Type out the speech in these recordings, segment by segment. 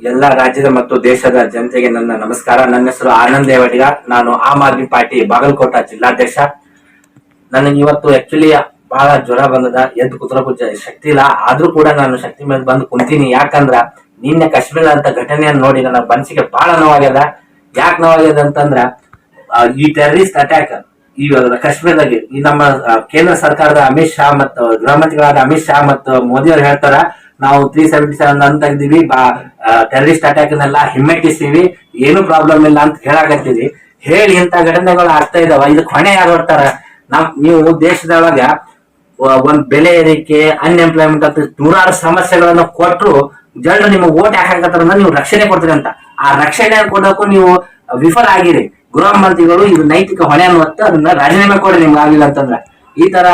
ಎಲ್ಲ ರಾಜ್ಯದ ಮತ್ತು ದೇಶದ ಜನತೆಗೆ ನನ್ನ ನಮಸ್ಕಾರ. ನನ್ನ ಹೆಸರು ಆನಂದ್ ದೇವಡಿಗ ನಾನು ಆಮ್ ಆದ್ಮಿ ಪಾರ್ಟಿ ಬಾಗಲಕೋಟ ಜಿಲ್ಲಾಧ್ಯಕ್ಷ. ನನಗೆ ಇವತ್ತು ಆಕ್ಚುಲಿ ಬಹಳ ಜ್ವರ ಬಂದದ. ಎದ್ದು ಕುತ್ರೋಕ್ ಶಕ್ತಿ ಇಲ್ಲ. ಆದ್ರೂ ಕೂಡ ನಾನು ಶಕ್ತಿ ಮೇಲೆ ಬಂದು ಕುಂತೀನಿ. ಯಾಕಂದ್ರ ನಿನ್ನೆ ಕಾಶ್ಮೀರ ಅಂತ ಘಟನೆಯನ್ನು ನೋಡಿ ನನ್ನ ಮನಸ್ಸಿಗೆ ಬಹಳ ನೋವಾಗ್ಯದ. ಯಾಕೆ ನೋವಾಗ್ಯದ ಅಂತಂದ್ರ ಈ ಟೆರರಿಸ್ಟ್ ಅಟ್ಯಾಕ್ ಈ ಕಾಶ್ಮೀರದಲ್ಲಿ ಈ ನಮ್ಮ ಕೇಂದ್ರ ಸರ್ಕಾರದ ಅಮಿತ್ ಶಾ ಮತ್ತು ಗೃಹ ಮಂತ್ರಿಗಳಾದ ಅಮಿತ್ ಶಾ ಮತ್ತು ಮೋದಿ ಅವ್ರು ಹೇಳ್ತಾರ ನಾವು ತ್ರೀ ಸೆವೆಂಟಿ ಸೆವೆನ್ ಅಂತ ಇದ್ದೀವಿ ಟೆರರಿಸ್ಟ್ ಅಟ್ಯಾಕ್ ನೆಲ್ಲ ಹಿಮ್ಮೆಟ್ಟಿಸ್ತೀವಿ, ಏನು ಪ್ರಾಬ್ಲಮ್ ಇಲ್ಲ ಅಂತ ಹೇಳಾಕತ್ತೀವಿ. ಹೇಳಿ ಇಂತ ಘಟನೆಗಳು ಆಗ್ತಾ ಇದಾವ ಇದಕ್ಕೆ ಹೊಣೆ ಯಾರು ಹೊಡ್ತಾರ? ನಮ್, ನೀವು ದೇಶದೊಳಗ ಒಂದ್ ಬೆಲೆ ಏರಿಕೆ ಅನ್ಎಂಪ್ಲಾಯ್ಮೆಂಟ್ ಅಂತ ನೂರಾರು ಸಮಸ್ಯೆಗಳನ್ನ ಕೊಟ್ಟರು ಜನರು ನಿಮ್ಗೆ ಓಟ್ ಹಾಕಕತ್ತಾರ ನೀವು ರಕ್ಷಣೆ ಕೊಡ್ತೀರಿ ಅಂತ. ಆ ರಕ್ಷಣೆ ಕೊಡೋಕು ನೀವು ವಿಫಲ ಆಗಿರಿ. ಗೃಹ ಮಂತ್ರಿಗಳು ಇದು ನೈತಿಕ ಹೊಣೆ ಹೊತ್ತು ಅದನ್ನ ರಾಜೀನಾಮೆ ಕೊಡಿ ನಿಮ್ಗೆ ಆಗಿಲ್ಲ ಅಂತಂದ್ರ. ಈ ತರ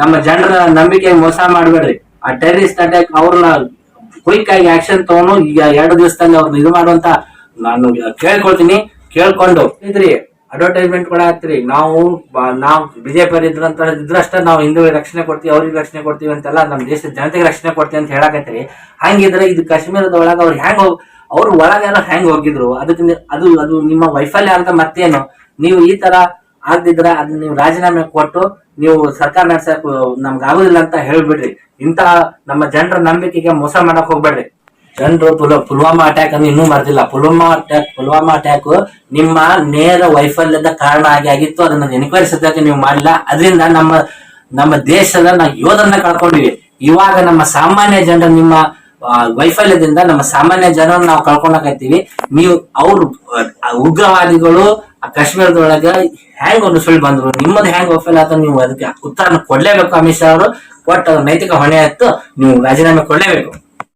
ನಮ್ಮ ಜನರ ನಂಬಿಕೆ ಮೋಸ ಮಾಡಬೇಡ್ರಿ. ಆ ಟೆರರಿಸ್ಟ್ ಅಟ್ಯಾಕ್ ಅವ್ರನ್ನ ಕ್ವಿಕ್ ಆಗಿ ಆಕ್ಷನ್ ತಗೊಂಡು ಈಗ ಎರಡು ದಿವಸದಲ್ಲಿ ಅವ್ರನ್ನ ಇದು ಮಾಡುವಂತ ನಾನು ಕೇಳ್ಕೊಳ್ತೀನಿ. ಕೇಳ್ಕೊಂಡು ಇದ್ರಿ ಅಡ್ವರ್ಟೈಸ್ಮೆಂಟ್ ಕೂಡ ಹತ್ರಿ ನಾವು ನಾವು ಬಿಜೆಪಿ ಇದ್ರಂತ ಇದ್ರಷ್ಟ ನಾವು ಹಿಂದೂ ರಕ್ಷಣೆ ಕೊಡ್ತೀವಿ, ಅವ್ರಿಗೆ ರಕ್ಷಣೆ ಕೊಡ್ತೀವಿ ಅಂತೆಲ್ಲ ನಮ್ಮ ದೇಶದ ಜನತೆಗೆ ರಕ್ಷಣೆ ಕೊಡ್ತೀವಿ ಅಂತ ಹೇಳಕತ್ರಿ ಹಂಗಿದ್ರೆ ಇದು ಕಾಶ್ಮೀರದ ಒಳಗೆ ಅವ್ರು ಹೋಗ್ ಅವ್ರು ಒಳಗೆಲ್ಲ ಹೆಂಗ್ ಹೋಗಿದ್ರು? ಅದಕ್ಕೆ ಅದು ಅದು ನಿಮ್ಮ ವೈಫಲ್ಯ ಅಂತ ಮತ್ತೇನು? ನೀವು ಈ ತರ ಆಗ್ದಿದ್ರ ಅದನ್ನ ನೀವು ರಾಜೀನಾಮೆ ಕೊಟ್ಟು ನೀವು ಸರ್ಕಾರ ನಡ್ಸಕ್, ನಮ್ಗೆ ಆಗುದಿಲ್ಲ ಅಂತ ಹೇಳ್ಬಿಡ್ರಿ. ಇಂತ ನಮ್ಮ ಜನರ ನಂಬಿಕೆಗೆ ಮೋಸ ಮಾಡಕ್ ಹೋಗ್ಬೇಡ್ರಿ. ಜನರು ಪುಲ್, ಪುಲ್ವಾಮಾ ಅಟ್ಯಾಕ್ ಅನ್ನು ಇನ್ನೂ ಮರೆದಿಲ್ಲ. ಪುಲ್ವಾಮಾ ಅಟ್ಯಾಕ್ ಪುಲ್ವಾಮಾ ಅಟ್ಯಾಕ್ ನಿಮ್ಮ ನೇರ ವೈಫಲ್ಯದ ಕಾರಣ ಆಗಿ ಆಗಿತ್ತು. ಅದನ್ನ ಎನ್ಕ್ವೈರಿ ಸದ್ಯಕ್ಕೆ ನೀವು ಮಾಡಿಲ್ಲ. ಅದರಿಂದ ನಮ್ಮ ನಮ್ಮ ದೇಶದ ನಾವು ಯೋಧರನ್ನ ಕಳ್ಕೊಂಡಿವಿ. ಇವಾಗ ನಮ್ಮ ಸಾಮಾನ್ಯ ಜನರ ನಿಮ್ಮ ವೈಫಲ್ಯದಿಂದ ನಮ್ಮ ಸಾಮಾನ್ಯ ಜನರನ್ನ ನಾವು ಕಳ್ಕೊಳಕತ್ತೀವಿ ನೀವು ಅವ್ರು ಉಗ್ರವಾದಿಗಳು ಆ ಕಾಶ್ಮೀರದೊಳಗ ಹೆಂಗ್ ಒಂದು ಸುಳ್ಳು ಬಂದ್ರು. ನಿಮ್ಮದು ಹ್ಯಾಂಗ್ ವೈಫಲ್ಯ ಆತ ನೀವು ಅದಕ್ಕೆ ಉತ್ತರನ ಕೊಡ್ಲೇಬೇಕು ಅಮಿತ್ ಶಾ ಅವರು. ಒಟ್ಟು ನೈತಿಕ ಹೊಣೆ ಆಯ್ತು. ನೀವು ರಾಜೀನಾಮೆ ಕೊಡ್ಲೇಬೇಕು.